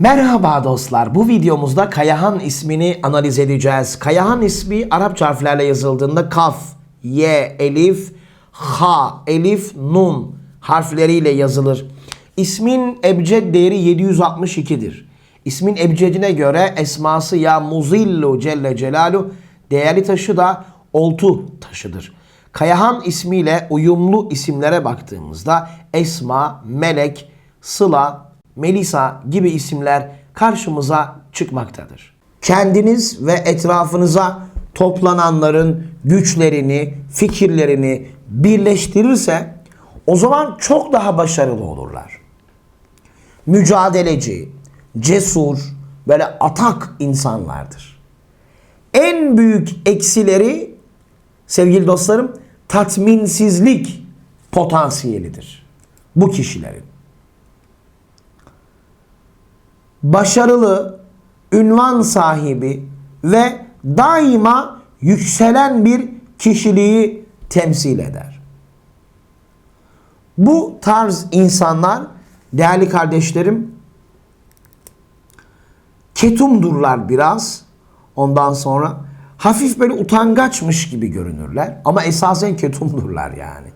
Merhaba dostlar. Bu videomuzda Kayahan ismini analiz edeceğiz. Kayahan ismi Arapça harflerle yazıldığında kaf, ye, elif, ha, elif, nun harfleriyle yazılır. İsmin ebced değeri 762'dir. İsmin ebcedine göre esması ya muzillu celle celalu değerli taşı da oltu taşıdır. Kayahan ismiyle uyumlu isimlere baktığımızda Esma, Melek, Sıla, Melisa gibi isimler karşımıza çıkmaktadır. Kendiniz ve etrafınıza toplananların güçlerini, fikirlerini birleştirirse o zaman çok daha başarılı olurlar. Mücadeleci, cesur, böyle atak insanlardır. En büyük eksileri sevgili dostlarım tatminsizlik potansiyelidir bu kişilerin. Başarılı, ünvan sahibi ve daima yükselen bir kişiliği temsil eder. Bu tarz insanlar değerli kardeşlerim ketumdurlar biraz. Ondan sonra hafif böyle utangaçmış gibi görünürler. Ama esasen ketumdurlar yani.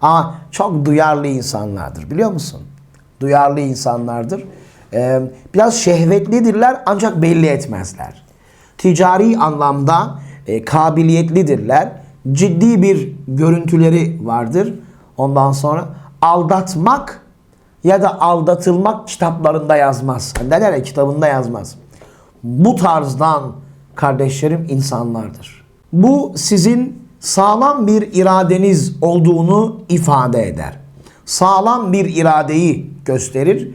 Ama çok duyarlı insanlardır biliyor musun? Duyarlı insanlardır. Ee, biraz şehvetlidirler ancak belli etmezler. Ticari anlamda e, kabiliyetlidirler. Ciddi bir görüntüleri vardır. Ondan sonra aldatmak ya da aldatılmak kitaplarında yazmaz. Hani derler kitabında yazmaz. Bu tarzdan kardeşlerim insanlardır. Bu sizin sağlam bir iradeniz olduğunu ifade eder. Sağlam bir iradeyi gösterir.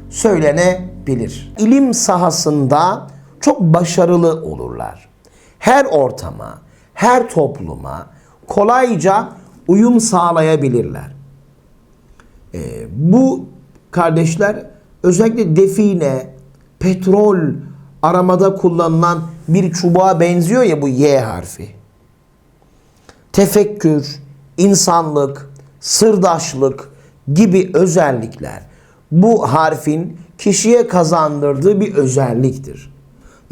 söylenebilir. İlim sahasında çok başarılı olurlar. Her ortama, her topluma kolayca uyum sağlayabilirler. Ee, bu kardeşler özellikle define, petrol aramada kullanılan bir çubuğa benziyor ya bu Y harfi. Tefekkür, insanlık, sırdaşlık gibi özellikler bu harfin kişiye kazandırdığı bir özelliktir.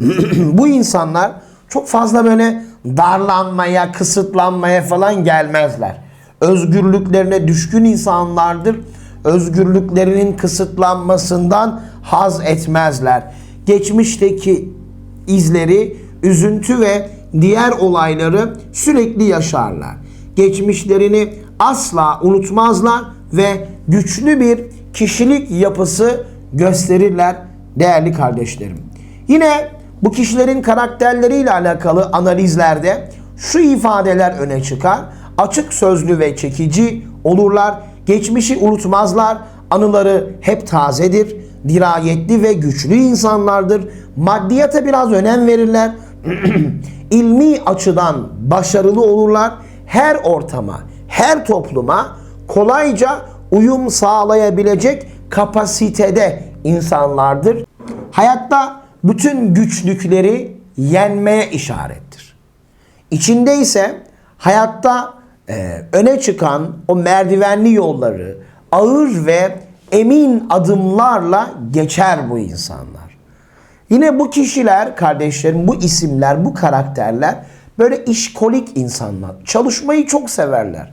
bu insanlar çok fazla böyle darlanmaya, kısıtlanmaya falan gelmezler. Özgürlüklerine düşkün insanlardır. Özgürlüklerinin kısıtlanmasından haz etmezler. Geçmişteki izleri, üzüntü ve diğer olayları sürekli yaşarlar. Geçmişlerini asla unutmazlar ve güçlü bir kişilik yapısı gösterirler değerli kardeşlerim. Yine bu kişilerin karakterleriyle alakalı analizlerde şu ifadeler öne çıkar. Açık sözlü ve çekici olurlar. Geçmişi unutmazlar. Anıları hep tazedir. Dirayetli ve güçlü insanlardır. Maddiyata biraz önem verirler. İlmi açıdan başarılı olurlar. Her ortama, her topluma kolayca uyum sağlayabilecek kapasitede insanlardır. Hayatta bütün güçlükleri yenmeye işarettir. İçinde ise hayatta e, öne çıkan o merdivenli yolları ağır ve emin adımlarla geçer bu insanlar. Yine bu kişiler, kardeşlerim, bu isimler, bu karakterler böyle işkolik insanlar. Çalışmayı çok severler.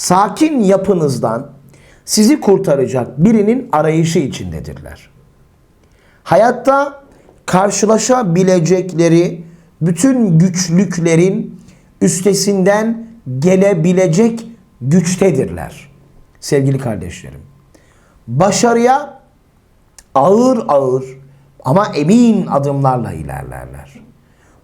Sakin yapınızdan sizi kurtaracak birinin arayışı içindedirler. Hayatta karşılaşabilecekleri bütün güçlüklerin üstesinden gelebilecek güçtedirler. Sevgili kardeşlerim. Başarıya ağır ağır ama emin adımlarla ilerlerler.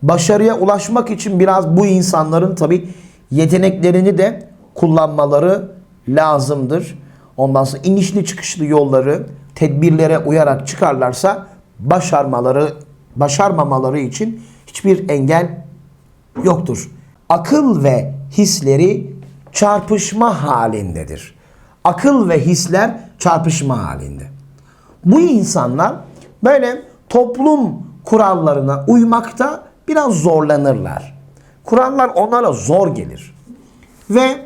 Başarıya ulaşmak için biraz bu insanların tabi yeteneklerini de kullanmaları lazımdır. Ondan sonra inişli çıkışlı yolları tedbirlere uyarak çıkarlarsa başarmaları başarmamaları için hiçbir engel yoktur. Akıl ve hisleri çarpışma halindedir. Akıl ve hisler çarpışma halinde. Bu insanlar böyle toplum kurallarına uymakta biraz zorlanırlar. Kurallar onlara zor gelir. Ve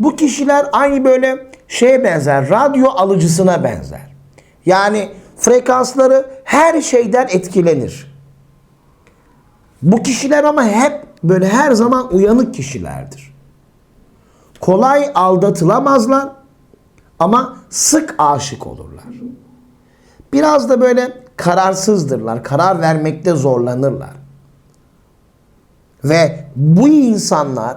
bu kişiler aynı böyle şeye benzer, radyo alıcısına benzer. Yani frekansları her şeyden etkilenir. Bu kişiler ama hep böyle her zaman uyanık kişilerdir. Kolay aldatılamazlar ama sık aşık olurlar. Biraz da böyle kararsızdırlar. Karar vermekte zorlanırlar. Ve bu insanlar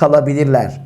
kalabilirler.